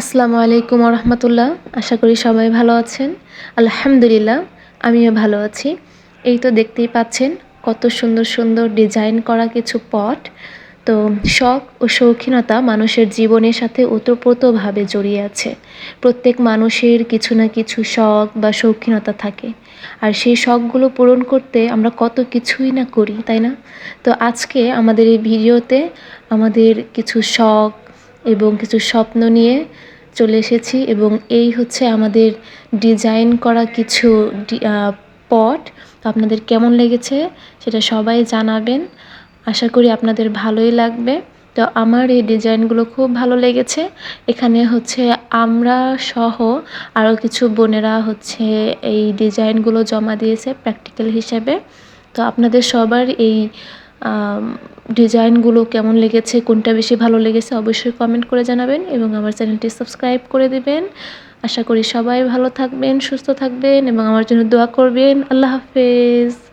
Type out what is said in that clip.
আসসালামু আলাইকুম রহমতুল্লাহ আশা করি সবাই ভালো আছেন। আলহামদুলিল্লাহ, আমিও ভালো আছি। এই তো দেখতেই পাচ্ছেন, কত সুন্দর সুন্দর ডিজাইন করা কিছু পট। তো শখ ও শৌখিনতা মানুষের জীবনের সাথে ওতপ্রোতভাবে জড়িয়ে আছে। প্রত্যেক মানুষের কিছু না কিছু শখ বা শৌখিনতা থাকে। আর সেই শখগুলো পূরণ করতে আমরা কত কিছুই না করি, তাই না? তো আজকে আমাদের এই ভিডিওতে আমাদের কিছু শখ এবং কিছু স্বপ্ন নিয়ে চলে এসেছি এবং এই হচ্ছে আমাদের ডিজাইন করা কিছু পট। আপনাদের কেমন লেগেছে সেটা সবাই জানাবেন। আশা করি আপনাদের ভালোই লাগবে। তো আমার এই ডিজাইনগুলো খুব ভালো লেগেছে। এখানে হচ্ছে আমরা সহ আরও কিছু বোনেরা হচ্ছে এই ডিজাইনগুলো জমা দিয়েছে প্র্যাকটিক্যাল হিসেবে। তো আপনাদের সবার এই ডিজাইনগুলো কেমন লেগেছে, কোনটা বেশি ভালো লেগেছে অবশ্যই কমেন্ট করে জানাবেন এবং আমার চ্যানেলটি সাবস্ক্রাইব করে দেবেন। আশা করি সবাই ভালো থাকবেন, সুস্থ থাকবেন এবং আমার জন্য দোয়া করবেন। আল্লাহ হাফেজ।